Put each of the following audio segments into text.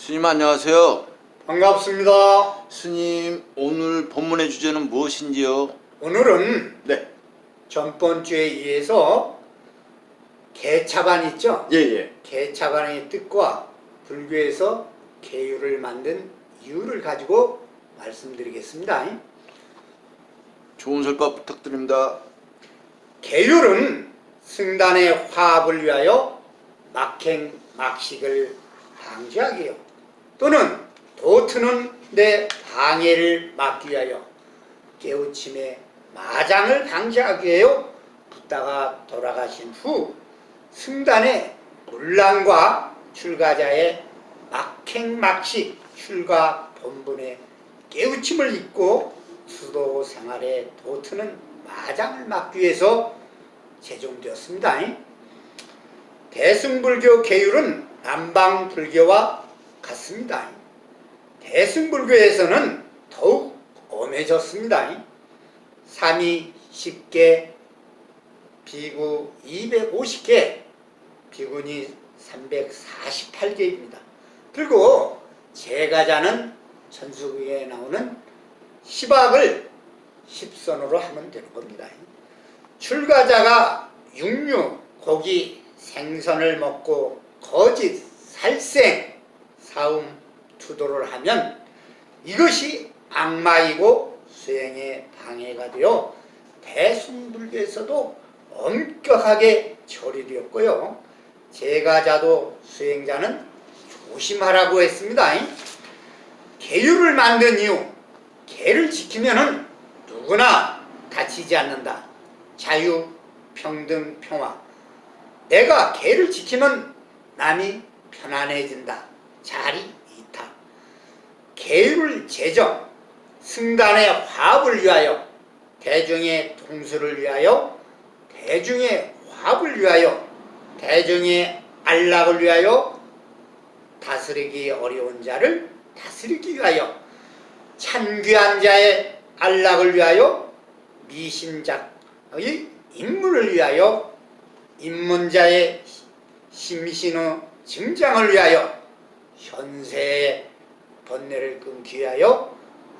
스님 안녕하세요. 반갑습니다. 스님 오늘 본문의 주제는 무엇인지요? 오늘은 네. 전번 주에 이어서 개차반 있죠? 예예. 개차반의 뜻과 불교에서 개유를 만든 이유를 가지고 말씀드리겠습니다. 좋은 설법 부탁드립니다. 개율은 승단의 화합을 위하여 막행 막식을 방지하기요 또는 도트는 데 방해를 막기 위하여 깨우침의 마장을 방지하기 위하여 붓다가 돌아가신 후 승단의 문란과 출가자의 막행 막식 출가 본분의 깨우침을 잇고 수도 생활에 도트는 마장을 막기 위해서 제정되었습니다. 대승불교 계율은 남방불교와 같습니다. 대승불교에서는 더욱 엄해졌습니다. 삼위 10개, 비구 250개, 비구니 348개입니다. 그리고 제가자는 천수국에 나오는 시박을 십선으로 하면 되는 겁니다. 출가자가 육류, 고기, 생선을 먹고 거짓, 살생, 사움, 투도를 하면 이것이 악마이고 수행에 방해가 되어 대승불교에서도 엄격하게 처리되었고요. 제가자도 수행자는 조심하라고 했습니다. 계율을 만든 이유, 개를 지키면은 누구나 다치지 않는다. 자유, 평등, 평화. 내가 개를 지키면 남이 편안해진다. 자리 이타. 계율을 제정, 승단의 화합을 위하여, 대중의 통수를 위하여, 대중의 화합을 위하여, 대중의 안락을 위하여, 다스리기 어려운 자를 다스리기 위하여, 찬귀한 자의 안락을 위하여, 미신작의 인문을 위하여, 입문자의 심신의 증장을 위하여, 현세의 번뇌를 끊기 위하여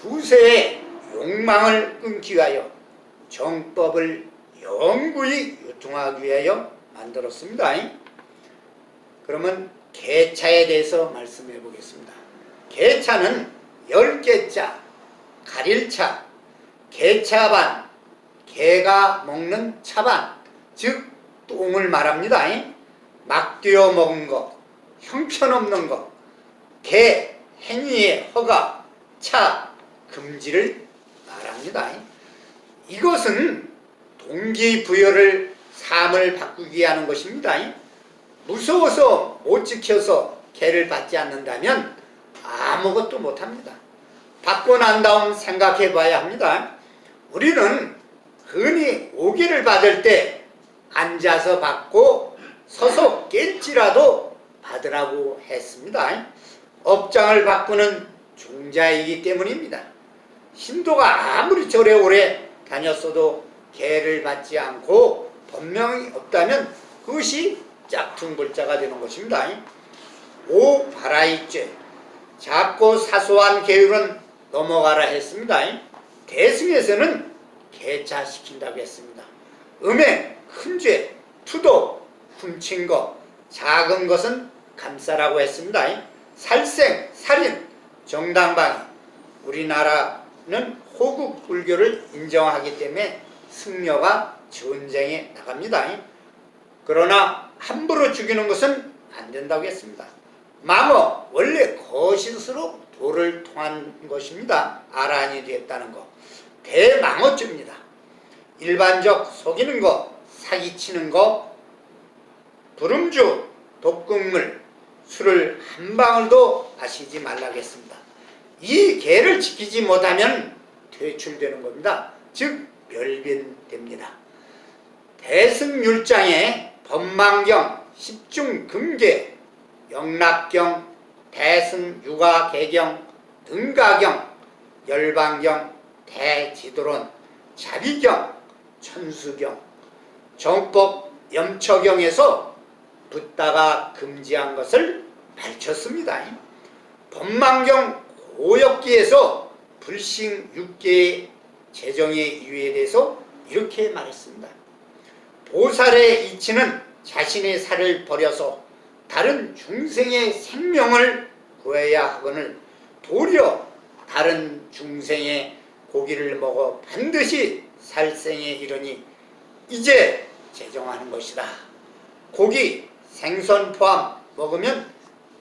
후세의 욕망을 끊기 위하여 정법을 영구히 유통하기 위하여 만들었습니다. 그러면 개차에 대해서 말씀해 보겠습니다. 개차는 열 개자, 가릴차, 개차반, 개가 먹는 차반, 즉 똥을 말합니다. 막 뛰어 먹은 것, 형편없는 것, 개 행위의 허가, 차 금지를 말합니다. 이것은 동기부여를 삶을 바꾸게 하는 것입니다. 무서워서 못 지켜서 개를 받지 않는다면 아무것도 못합니다. 받고 난 다음 생각해 봐야 합니다. 우리는 흔히 오기를 받을 때 앉아서 받고 서서 깰지라도 받으라고 했습니다. 업장을 바꾸는 종자이기 때문입니다. 신도가 아무리 절에 오래 다녔어도 개를 받지 않고 법명이 없다면 그것이 짝퉁불자가 되는 것입니다. 오 바라이죄 작고 사소한 계율은 넘어가라 했습니다. 대승에서는 개차시킨다고 했습니다. 음행, 큰 죄, 투도, 훔친 것, 작은 것은 감싸라고 했습니다. 살생, 살인, 정당방위. 우리나라는 호국 불교를 인정하기 때문에 승려가 전쟁에 나갑니다. 그러나 함부로 죽이는 것은 안 된다고 했습니다. 망어, 원래 거짓으로 도를 통한 것입니다. 아란이 됐다는 것. 대망어죄입니다. 일반적 속이는 것, 사기치는 것, 부름주, 독극물, 술을 한 방울도 마시지 말라겠습니다. 이 개를 지키지 못하면 퇴출되는 겁니다. 즉 멸변됩니다. 대승율장에 법망경, 십중금계, 영락경, 대승유가개경, 등가경, 열방경, 대지도론, 자비경, 천수경, 정법 염처경에서 붓다가 금지한 것을 밝혔습니다. 법망경 고역기에서 불싱 6개의 재정의 이유에 대해서 이렇게 말했습니다. 보살의 이치는 자신의 살을 버려서 다른 중생의 생명을 구해야 하거늘 도리어 다른 중생의 고기를 먹어 반드시 살생에 이르니 이제 제정하는 것이다. 고기, 생선 포함 먹으면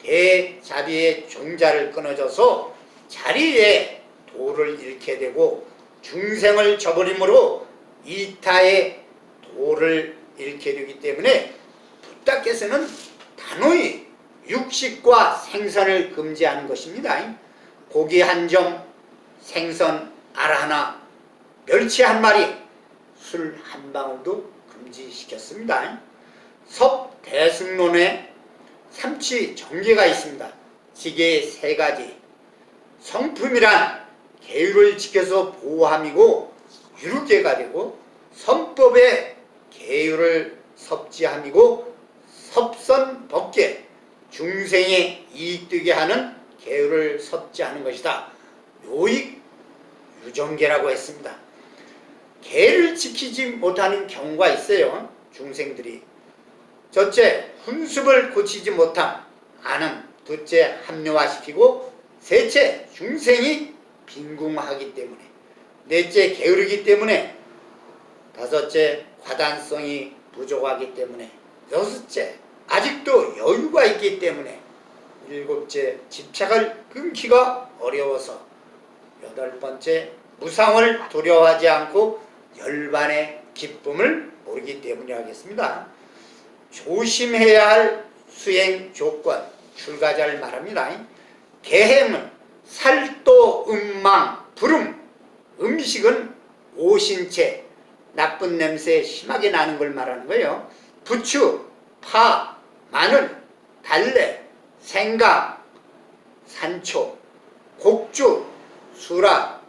대자비의 종자를 끊어져서 자리에 도를 잃게 되고 중생을 저버림으로 이타의 도를 잃게 되기 때문에 부다께서는 단호히 육식과 생선을 금지하는 것입니다. 고기 한 점, 생선 알 하나, 멸치 한 마리, 술 한 방울도 금지시켰습니다. 섭 대승론에 삼치 정계가 있습니다. 지게 세 가지. 성품이란 계율을 지켜서 보호함이고 유르계가 되고 선법의 계율을 섭지함이고 섭선법계 중생에 이익되게 하는 계율을 섭지하는 것이다. 요익 유정계라고 했습니다. 계를 지키지 못하는 경우가 있어요. 중생들이. 첫째, 훈습을 고치지 못함. 아는. 둘째, 합리화시키고. 셋째, 중생이 빈궁하기 때문에. 넷째, 게으르기 때문에. 다섯째, 과단성이 부족하기 때문에. 여섯째, 아직도 여유가 있기 때문에. 일곱째, 집착을 끊기가 어려워서. 여덟 번째, 무상을 두려워하지 않고 열반의 기쁨을 모르기 때문이라겠습니다. 조심해야 할 수행 조건, 출가자를 말합니다. 개행은 살도, 음망, 부름, 음식은 오신채, 나쁜 냄새 심하게 나는 걸 말하는 거예요. 부추, 파, 마늘, 달래, 생강, 산초, 곡주, 수락,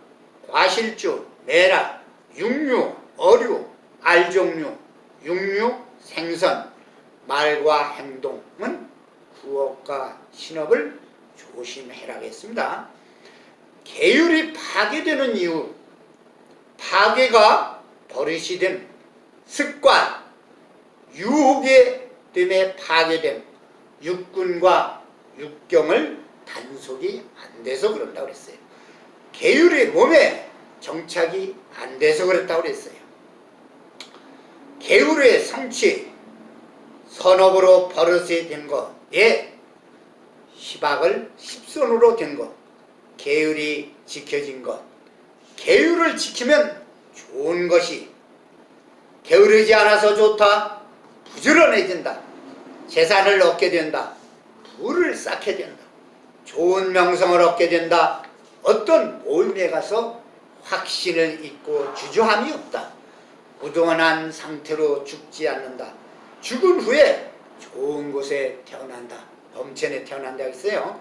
과실주, 매락, 육류, 어류, 알종류, 육류, 생선, 말과 행동은 구업과 신업을 조심해라겠습니다. 계율이 파괴되는 이유, 파괴가 버릇이 된 습관, 유혹에 때문에 파괴된 육군과 육경을 단속이 안 돼서 그런다고 그랬어요. 계율이 몸에 정착이 안 돼서 그랬다고 그랬어요. 계율의 성취, 선업으로 버릇이 된 것, 예, 희박을 십손으로 된 것, 계율이 지켜진 것, 계율을 지키면 좋은 것이 게으르지 않아서 좋다, 부지런해진다, 재산을 얻게 된다, 부를 쌓게 된다, 좋은 명성을 얻게 된다, 어떤 모임에 가서 확신을 잊고 주저함이 없다. 무동한 상태로 죽지 않는다. 죽은 후에 좋은 곳에 태어난다. 범천에 태어난다 했어요.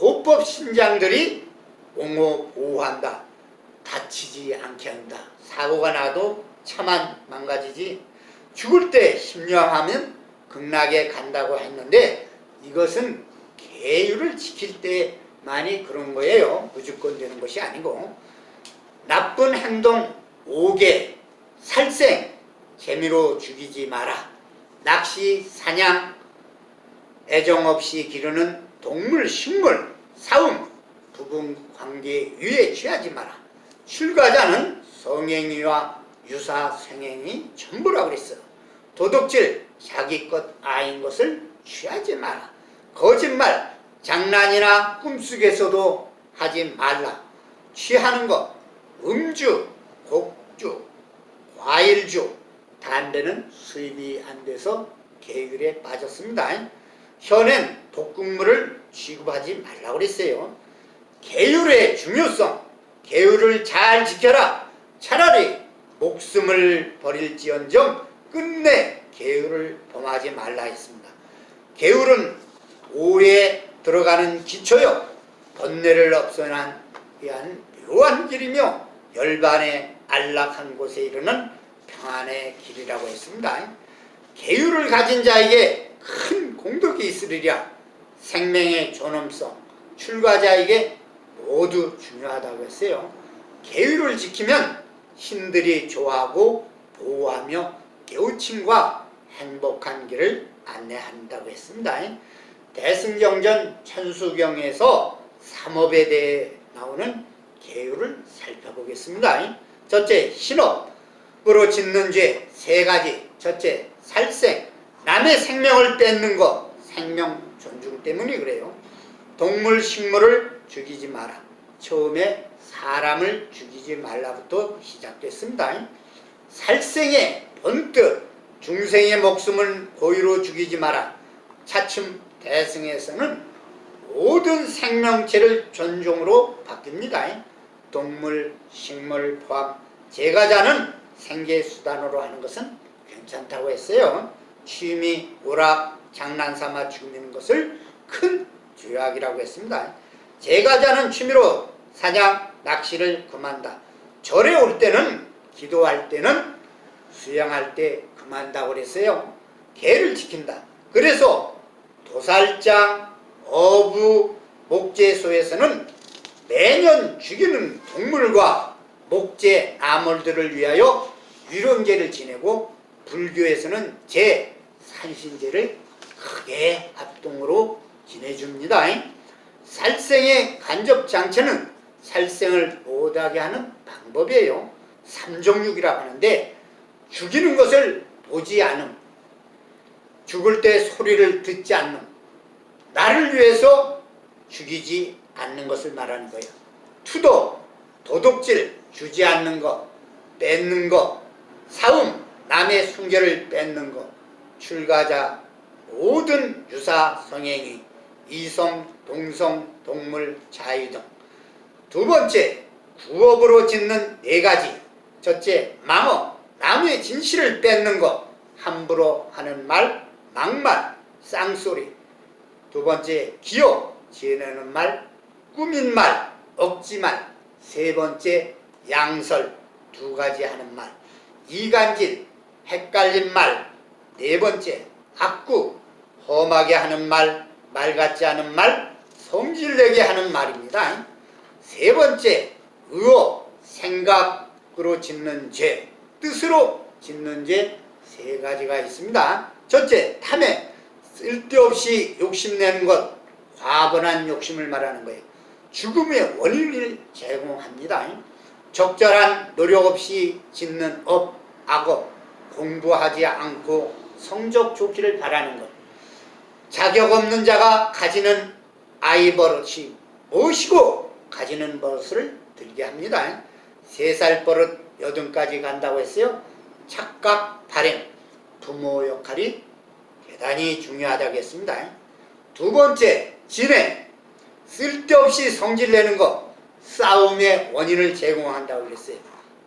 호법 신장들이 옹호 보호한다. 다치지 않게 한다. 사고가 나도 차만 망가지지. 죽을 때 심령하면 극락에 간다고 했는데 이것은 계율을 지킬 때만이 그런 거예요. 무조건 되는 것이 아니고. 나쁜 행동 5개 살생 재미로 죽이지 마라 낚시 사냥 애정 없이 기르는 동물 식물 사움 부분 관계 위에 취하지 마라. 출가자는 성행위와 유사 성행이 전부라고 그랬어. 도둑질 자기 것 아닌 것을 취하지 마라. 거짓말 장난이나 꿈속에서도 하지 말라. 취하는 것 음주, 과일주, 담배는 수입이 안 돼서 계율에 빠졌습니다. 현행 독극물을 취급하지 말라고 그랬어요. 계율의 중요성, 계율을 잘 지켜라. 차라리 목숨을 버릴지언정 끝내 계율을 범하지 말라 했습니다. 계율은 오에 들어가는 기초요. 번뇌를 없애난 위한 묘한 길이며 열반의 안락한 곳에 이르는 평안의 길이라고 했습니다. 계율을 가진 자에게 큰 공덕이 있으리랴 생명의 존엄성, 출가자에게 모두 중요하다고 했어요. 계율을 지키면 신들이 좋아하고 보호하며 깨우침과 행복한 길을 안내한다고 했습니다. 대승경전 천수경에서 삼업에 대해 나오는 계율을 살펴보겠습니다. 첫째, 신업 으로 짓는 죄 세 가지. 첫째, 살생, 남의 생명을 뺏는 것, 생명 존중 때문이 그래요. 동물, 식물을 죽이지 마라. 처음에 사람을 죽이지 말라부터 시작됐습니다. 살생의 본뜻, 중생의 목숨을 고의로 죽이지 마라. 차츰 대승에서는 모든 생명체를 존중으로 바뀝니다. 동물, 식물 포함 제가자는 생계 수단으로 하는 것은 괜찮다고 했어요. 취미, 오락, 장난삼아 죽이는 것을 큰 죄악이라고 했습니다. 제가 자는 취미로 사냥, 낚시를 금한다. 절에 올 때는 기도할 때는 수양할 때 금한다고 그랬어요. 개를 지킨다. 그래서 도살장, 어부, 목재소에서는 매년 죽이는 동물과 목재, 나물들을 위하여 유령제를 지내고 불교에서는 제 산신제를 크게 합동으로 지내줍니다. 살생의 간접 장치는 살생을 못하게 하는 방법이에요. 삼종육이라고 하는데 죽이는 것을 보지 않음, 죽을 때 소리를 듣지 않는, 나를 위해서 죽이지 않는 것을 말하는 거예요. 투도, 도둑질, 주지 않는 것, 뺏는 것, 사움, 남의 순결을 뺏는 것, 출가자, 모든 유사 성행위, 이성, 동성, 동물, 자유 등. 두 번째, 구업으로 짓는 네 가지. 첫째, 망어, 남의 진실을 뺏는 것, 함부로 하는 말, 막말, 쌍소리. 두 번째, 기호, 지어내는 말, 꾸민 말, 억지 말. 세 번째, 양설, 두 가지 하는 말. 이간질, 헷갈린 말. 네 번째, 악구, 험하게 하는 말, 말 같지 않은 말, 성질내게 하는 말입니다. 세 번째, 의혹, 생각으로 짓는 죄, 뜻으로 짓는 죄 세 가지가 있습니다. 첫째, 탐해, 쓸데없이 욕심내는 것, 과분한 욕심을 말하는 거예요. 죽음의 원인을 제공합니다. 적절한 노력 없이 짓는 업, 악업, 공부하지 않고 성적 좋기를 바라는 것. 자격 없는 자가 가지는 아이 버릇이 무엇이고 가지는 버릇을 들게 합니다. 세 살 버릇 여든까지 간다고 했어요. 착각, 발행, 부모 역할이 대단히 중요하다고 했습니다. 두 번째, 진행. 쓸데없이 성질내는 것, 싸움의 원인을 제공한다고 그랬어요.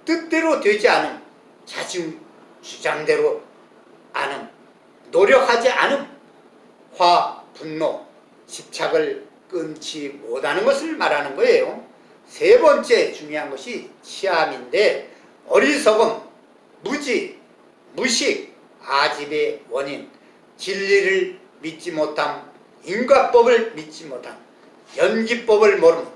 뜻대로 되지 않음, 자주 주장대로 않음, 노력하지 않음, 화, 분노, 집착을 끊지 못하는 것을 말하는 거예요. 세 번째 중요한 것이 치암인데 어리석음, 무지, 무식, 아집의 원인, 진리를 믿지 못함, 인과법을 믿지 못함, 연기법을 모름,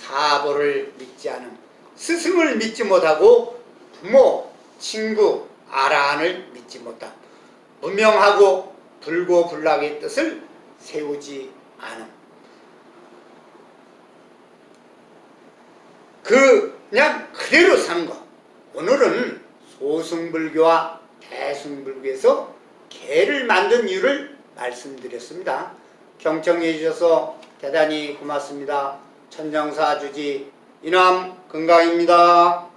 사보를 믿지 않음, 스승을 믿지 못하고 부모, 친구, 아라한을 믿지 못함, 무명하고 불고불락의 뜻을 세우지 않음. 그 그냥 그대로 사는 거. 오늘은 소승불교와 대승불교에서 개를 만든 이유를 말씀드렸습니다. 경청해 주셔서 대단히 고맙습니다. 천정사 주지 이남 건강입니다.